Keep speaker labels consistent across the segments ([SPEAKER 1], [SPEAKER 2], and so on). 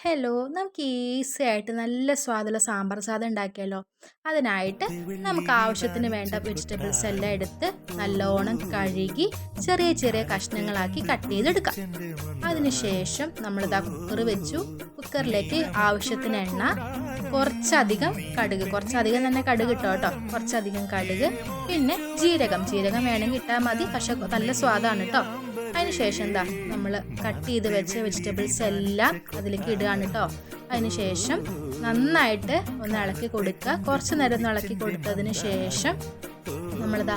[SPEAKER 1] Hello നമുക്ക് easy ആയിട്ട് നല്ല സ്വാദുള്ള സാമ്പാർ സാധനം ഉണ്ടാക്കിയാലോ? അതിനായിട്ട് നമുക്ക് ആവശ്യത്തിന് വേണ്ട വെജിറ്റബിൾസ് എല്ലാം എടുത്ത് നല്ലോണം കഴുകി ചെറിയ ചെറിയ കഷ്ണങ്ങളാക്കി കട്ട് ചെയ്തെടുക്കാം. അതിനുശേഷം നമ്മളിതാ കുക്കർ വെച്ചു. കുക്കറിലേക്ക് ആവശ്യത്തിന് എണ്ണ കുറച്ചധികം കടുക്. കുറച്ചധികം തന്നെ കടുക് ഇട്ടോ കേട്ടോ. കുറച്ചധികം കടുക്. പിന്നെ ജീരകം. ജീരകം വേണമെങ്കിൽ ഇട്ടാൽ മതി. പക്ഷെ നല്ല സ്വാദാണ് കേട്ടോ. അതിനുശേഷം എന്താ? നമ്മൾ കട്ട് ചെയ്ത് വെച്ച വെജിറ്റബിൾസ് എല്ലാം അതിലേക്ക് ഇടുകയാണ് കേട്ടോ. അതിനുശേഷം നന്നായിട്ട് ഒന്ന് ഇളക്കി കൊടുക്കുക. കുറച്ച് നേരം ഒന്ന് ഇളക്കി കൊടുത്തതിന് ശേഷം നമ്മളിതാ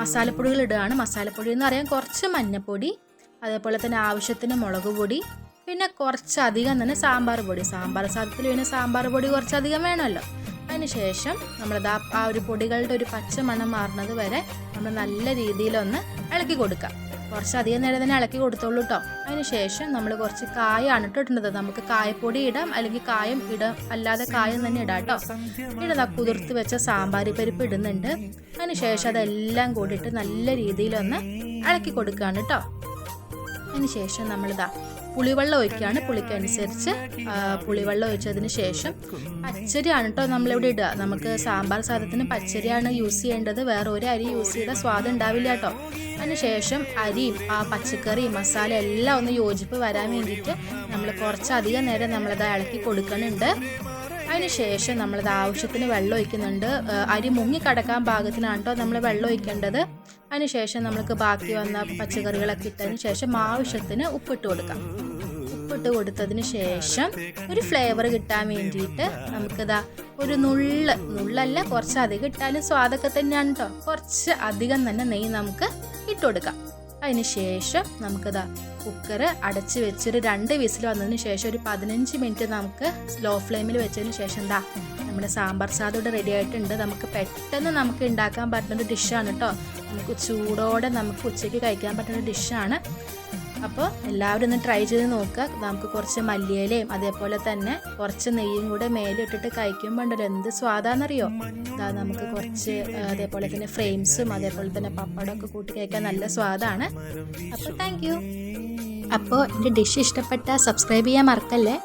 [SPEAKER 1] മസാലപ്പൊടികൾ ഇടുകയാണ്. മസാലപ്പൊടി എന്ന് പറയാൻ കുറച്ച് മഞ്ഞൾപ്പൊടി അതേപോലെ തന്നെ ആവശ്യത്തിന് മുളക് പൊടി പിന്നെ കുറച്ചധികം തന്നെ സാമ്പാർ പൊടി. സാമ്പാർ സാധനത്തിൽ പിന്നെ സാമ്പാർ പൊടി കുറച്ചധികം വേണമല്ലോ. അതിനുശേഷം നമ്മളിതാ ആ ഒരു പൊടികളുടെ ഒരു പച്ച മണം മാറുന്നത് വരെ നമ്മൾ നല്ല രീതിയിലൊന്ന് ഇളക്കി കൊടുക്കാം കുറച്ചധികം നേരം തന്നെ ഇളക്കി കൊടുത്തോളൂ കേട്ടോ അതിനുശേഷം നമ്മൾ കുറച്ച് കായാണ് ഇട്ടിട്ടുണ്ടത് നമുക്ക് കായപ്പൊടി ഇടാം അല്ലെങ്കിൽ കായം ഇടാം. അല്ലാതെ കായം തന്നെ ഇടാം കേട്ടോ ഇടതാ കുതിർത്ത് വെച്ച സാമ്പാർ പരിപ്പ് ഇടുന്നുണ്ട്. അതിനുശേഷം അതെല്ലാം കൂടിയിട്ട് നല്ല രീതിയിലൊന്ന് ഇളക്കി കൊടുക്കുകയാണ് കേട്ടോ അതിന് ശേഷം നമ്മളിതാ പുളിവെള്ളം ഒഴിക്കുകയാണ്. പുളിക്കനുസരിച്ച് പുളിവെള്ളം ഒഴിച്ചതിന് ശേഷം പച്ചരിയാണ് കേട്ടോ നമ്മളിവിടെ ഇടുക. നമുക്ക് സാമ്പാർ സാധനത്തിന് പച്ചരിയാണ് യൂസ് ചെയ്യേണ്ടത്. വേറെ ഒരു അരി യൂസ് ചെയ്താൽ സ്വാദം ഉണ്ടാവില്ല കേട്ടോ അതിനുശേഷം അരിയും ആ പച്ചക്കറി മസാല എല്ലാം ഒന്ന് യോജിപ്പ് വരാൻ വേണ്ടിയിട്ട് നമ്മൾ കുറച്ചധികം നേരം നമ്മളത് ഇളക്കി കൊടുക്കുന്നുണ്ട്. അതിനുശേഷം നമ്മളത് ആവശ്യത്തിന് വെള്ളം ഒഴിക്കുന്നുണ്ട്. അരി മുങ്ങി കടക്കാൻ പാകത്തിനാണ് കേട്ടോ നമ്മൾ വെള്ളം ഒഴിക്കേണ്ടത്. അതിനുശേഷം നമുക്ക് ബാക്കി വന്ന പച്ചക്കറികളൊക്കെ ഇട്ടതിന് ശേഷം ആവശ്യത്തിന് ഉപ്പിട്ട് കൊടുക്കാം. ഉപ്പിട്ട് കൊടുത്തതിന് ശേഷം ഒരു ഫ്ലേവർ കിട്ടാൻ വേണ്ടിയിട്ട് നമുക്കിതാ ഒരു നുള്ള് നുള്ളല്ല കുറച്ച് അധികം ഇട്ടാലും സ്വാദൊക്കെ തന്നെയാണ് കേട്ടോ കുറച്ച് അധികം തന്നെ നെയ്യ് നമുക്ക് ഇട്ട് കൊടുക്കാം. അതിന് ശേഷം നമുക്കിതാ കുക്കർ അടച്ച് വെച്ചൊരു രണ്ട് വിസിൽ വന്നതിന് ശേഷം ഒരു പതിനഞ്ച് മിനിറ്റ് നമുക്ക് സ്ലോ ഫ്ലെയിമിൽ വെച്ചതിന് ശേഷം എന്താ നമ്മുടെ സാമ്പാർ സാദം ഇവിടെ റെഡി ആയിട്ടുണ്ട്. നമുക്ക് പെട്ടെന്ന് നമുക്ക് ഉണ്ടാക്കാൻ പറ്റുന്ന ഒരു ഡിഷാണ് കേട്ടോ നമുക്ക് ചൂടോടെ നമുക്ക് ഉച്ചയ്ക്ക് കഴിക്കാൻ പറ്റുന്ന ഡിഷാണ് അപ്പോൾ എല്ലാവരും ഒന്ന് ട്രൈ ചെയ്ത് നോക്കുക. നമുക്ക് കുറച്ച് മല്ലിയിലയും അതേപോലെ തന്നെ കുറച്ച് നെയ്യും കൂടെ മേലിട്ടിട്ട് കഴിക്കുമ്പോൾ ഉണ്ടല്ലോ എന്ത് സ്വാദാന്നറിയോ അതാ നമുക്ക് കുറച്ച് അതേപോലെ തന്നെ ഫ്രെയിംസും അതേപോലെ തന്നെ പപ്പടമൊക്കെ കൂട്ടി കഴിക്കാൻ നല്ല സ്വാദാണ്. അപ്പോൾ താങ്ക് അപ്പോൾ എന്റെ ഡിഷ് ഇഷ്ടപ്പെട്ട സബ്സ്ക്രൈബ് ചെയ്യാൻ മറക്കല്ലേ?